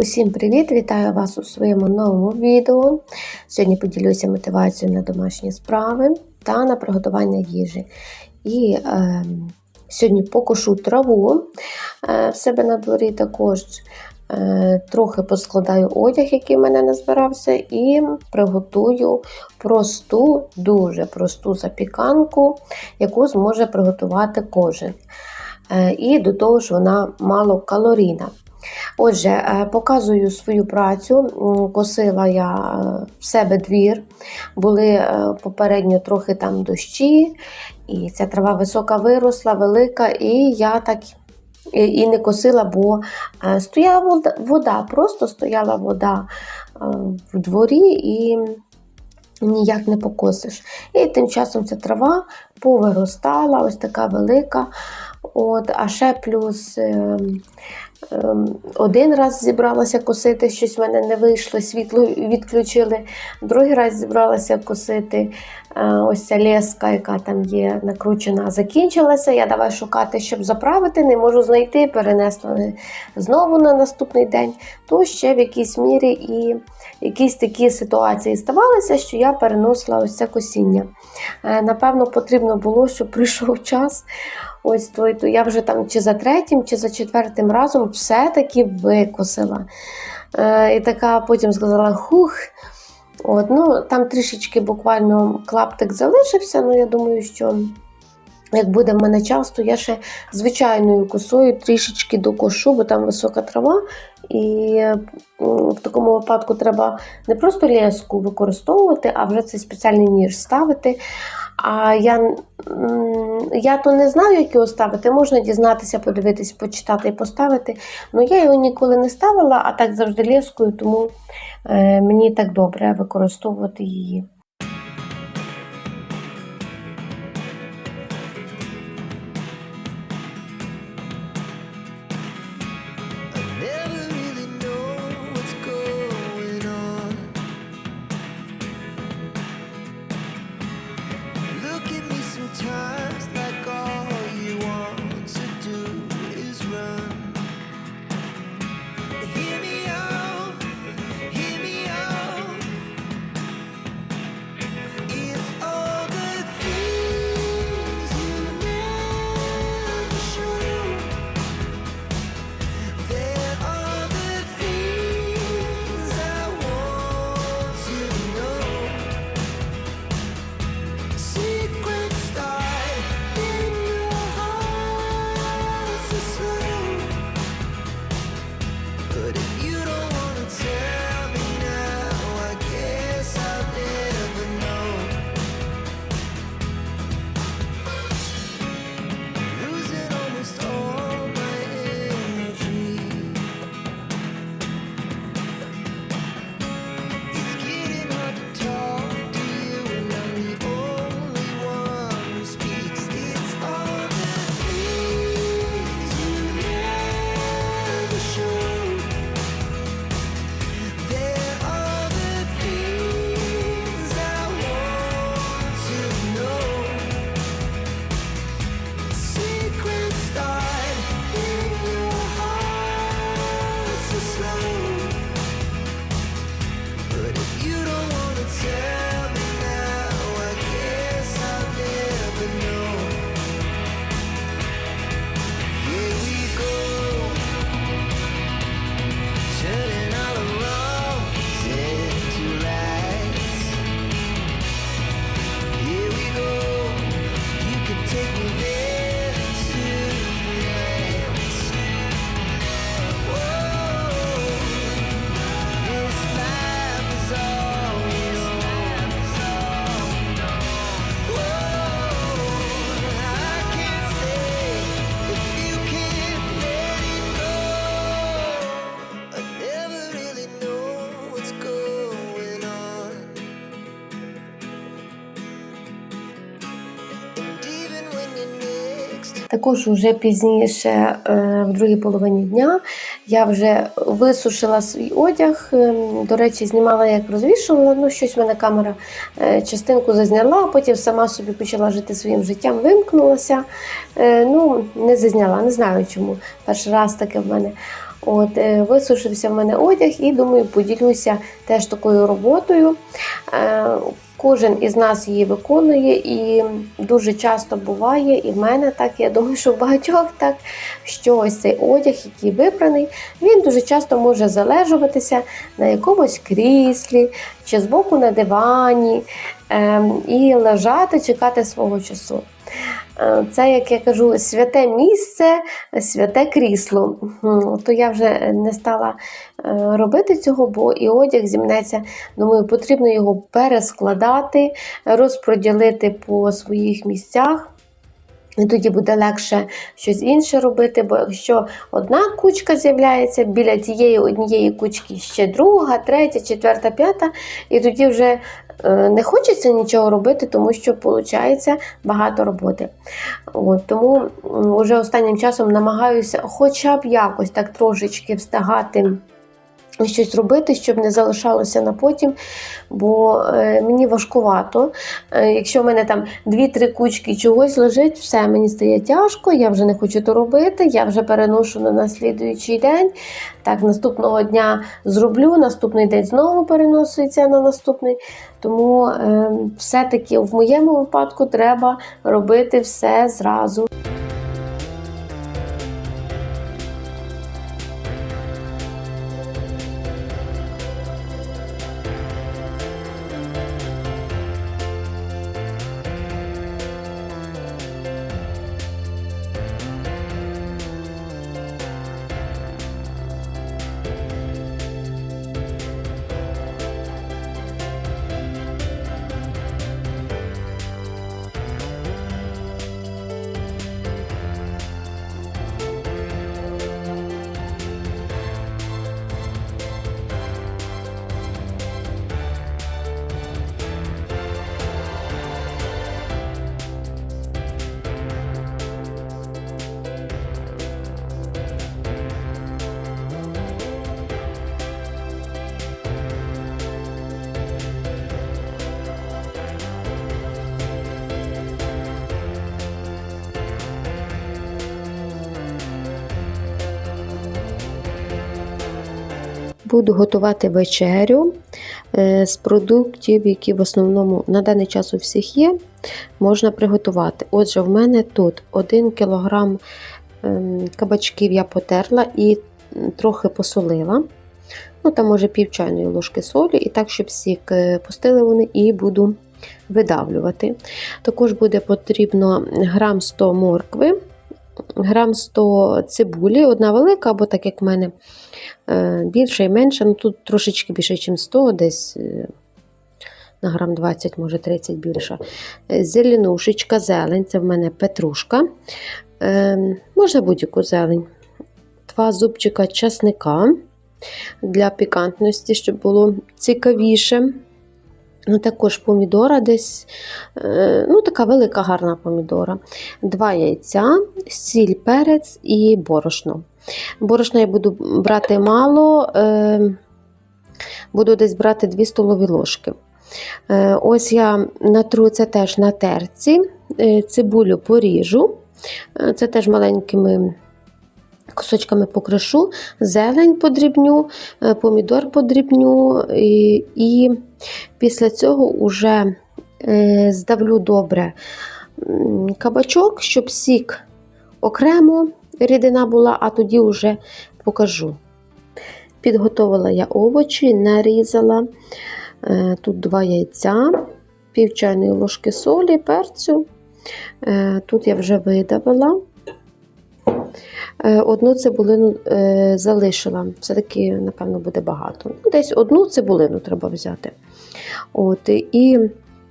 Усім привіт! Вітаю вас у своєму новому відео. Сьогодні поділюся мотивацією на домашні справи та на приготування їжі. І е, сьогодні покошу траву е, в себе на дворі також. Е, трохи поскладаю одяг, який в мене назбирався, і приготую просту, дуже просту запіканку, яку зможе приготувати кожен. Е, і до того ж вона малокалорійна. Отже, е, показую свою працю. Косила я е, в себе двір, були е, попередньо трохи там дощі, і ця трава висока виросла, велика, і я так і не косила, бо стояла вода, просто стояла вода в дворі і ніяк не покосиш. І тим часом ця трава повиростала, ось така велика. От, а ще плюс е, е, один раз зібралася косити, щось в мене не вийшло, світло відключили. Другий раз зібралася косити. Е, ось ця леска, яка там є накручена, закінчилася. Я давай шукати, щоб заправити, не можу знайти, перенесла знову на наступний день. То ще в якійсь мірі і якісь такі ситуації ставалися, що я переносила ось це косіння. Е, Напевно, потрібно було, щоб прийшов час. Ось той, то я вже там чи за третім, чи за четвертим разом все-таки викосила. Е, і така потім сказала: хух. От, ну, Там трішечки буквально клаптик залишився, ну я думаю, що як буде в мене час, то я ще звичайною косою трішечки докошу, бо там висока трава. І в такому випадку треба не просто леску використовувати, а вже цей спеціальний ніж ставити. А я, я то не знаю, як його ставити. Можна дізнатися, подивитись, почитати і поставити. Ну я його ніколи не ставила, а так завжди лескою, тому е, мені так добре використовувати її. Також уже пізніше, е, в другій половині дня, я вже висушила свій одяг. Ем, До речі, знімала, як розвішувала. Ну, щось в мене камера е, частинку зазняла, а потім сама собі почала жити своїм життям, вимкнулася. Е, Ну, не зазняла, не знаю чому. Перший раз таке в мене. От, висушився в мене одяг і думаю, поділюся теж такою роботою. Кожен із нас її виконує, і дуже часто буває, і в мене так, я думаю, що в багатьох так, що ось цей одяг, який випраний, він дуже часто може залежуватися на якомусь кріслі чи збоку на дивані ем, і лежати, чекати свого часу. Е, Це, як я кажу, святе місце, святе крісло. То я вже не стала е, робити цього, бо і одяг зімнеться. Думаю, потрібно його перескладати, розподілити по своїх місцях. І тоді буде легше щось інше робити, бо якщо одна кучка з'являється, біля тієї однієї кучки ще друга, третя, четверта, п'ята, і тоді вже е, не хочеться нічого робити, тому що виходить багато роботи. От, тому вже останнім часом намагаюся хоча б якось так трошечки встигати щось робити, щоб не залишалося на потім, бо е, мені важкувато. Е, якщо в мене там 2-3 кучки чогось лежить, все мені стає тяжко, я вже не хочу то робити, я вже переношу на наслідуючий день. Так, наступного дня зроблю, наступний день знову переноситься на наступний. Тому е, все-таки в моєму випадку треба робити все зразу. Буду готувати вечерю е, з продуктів, які в основному на даний час у всіх є, можна приготувати. Отже, в мене тут 1 кг ем, кабачків я потерла і трохи посолила. Ну, там може пів чайної ложки солі, і так, щоб сік е, пустили вони, і буду видавлювати. Також буде потрібно грам 100 моркви, грам 100 цибулі, одна велика, або так як в мене е, більше і менше. Ну, тут трошечки більше, ніж 100, десь е, на грам 20, може 30 більше. Е, Зеленушечка, зелень, це в мене петрушка. Можна будь-яку зелень. Два зубчика часника для пікантності, щоб було цікавіше. Ну, також помідора десь, е, ну, така велика гарна помідора. Два яйця, сіль, перець і борошно. Борошна я буду брати мало, е, буду десь брати 2 столові ложки. Е, Ось я натру це теж на терці, цибулю поріжу, це теж маленькими кусочками покришу, зелень подрібню, е, помідор подрібню, і, і після цього вже е, здавлю добре кабачок, щоб сік окремо рідина була, а тоді вже покажу. Підготовила я овочі, нарізала е, тут два яйця, пів чайної ложки солі, перцю. Тут я вже видавила. Е, Одну цибулину е, залишила. Все-таки, напевно, буде багато. Ну, Десь одну цибулину треба взяти. От, І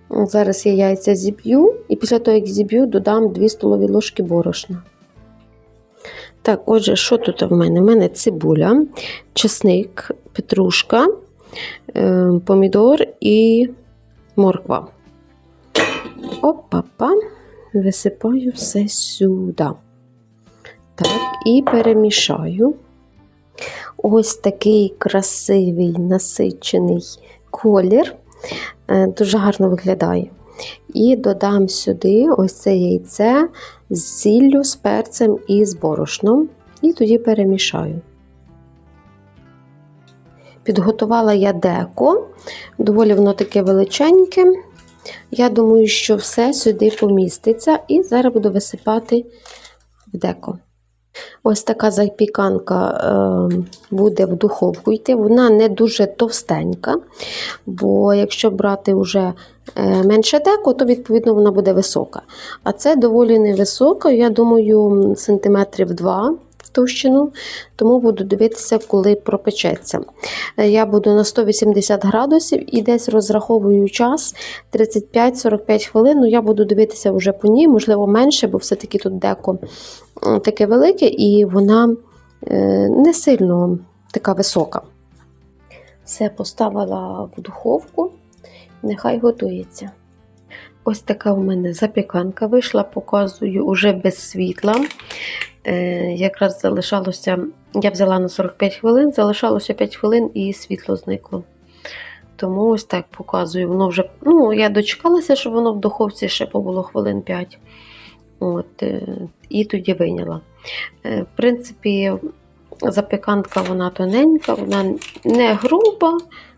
зараз я яйця зіб'ю, і після того, як зіб'ю, додам 2 столові ложки борошна. Так, отже, що тут в мене? У мене цибуля, чесник, петрушка, е, помідор і морква. Опа-па, висипаю все сюди. Так, і перемішаю. Ось такий красивий насичений колір. Е, Дуже гарно виглядає. І додам сюди ось це яйце з сіллю, з перцем і з борошном. І тоді перемішаю. Підготувала я деко, доволі воно таке величеньке. Я думаю, що все сюди поміститься, і зараз буду висипати в деко. Ось така запіканка е, буде в духовку йти. Вона не дуже товстенька, бо якщо брати вже е, менше деко, то відповідно вона буде висока. А це доволі невисока, я думаю, сантиметрів 2 в товщину, тому буду дивитися, коли пропечеться. Е, Я буду на 180 градусів і десь розраховую час 35-45 хвилин. Ну, я буду дивитися вже по ній, можливо, менше, бо все-таки тут деко таке велике і вона е, не сильно така висока. Все поставила в духовку, нехай готується. Ось така в мене запіканка вийшла, показую уже без світла. Е, якраз залишалося, я взяла на 45 хвилин, залишалося 5 хвилин і світло зникло. Тому ось так показую. Воно вже, ну, я дочекалася, щоб воно в духовці ще побуло хвилин 5. От, е, і тоді вийняла. Е, В принципі, запіканка вона тоненька, вона не груба,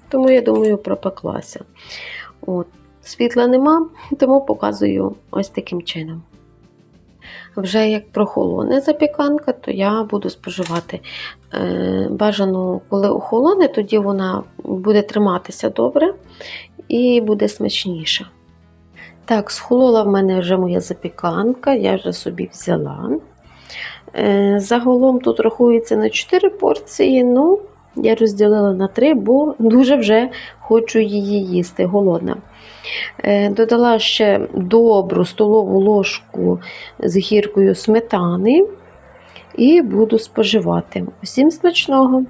тому я думаю, пропеклася. От. Світла нема, тому показую ось таким чином. Вже як прохолоне запіканка, то я буду споживати. Е, Бажано, коли охолоне, тоді вона буде триматися добре і буде смачніша. Так, схолола в мене вже моя запіканка, я вже собі взяла. Е, Загалом тут рахується на 4 порції, ну, я розділила на 3, бо дуже вже хочу її їсти, голодна. Е, Додала ще добру столову ложку з гіркою сметани і буду споживати. Усім смачного!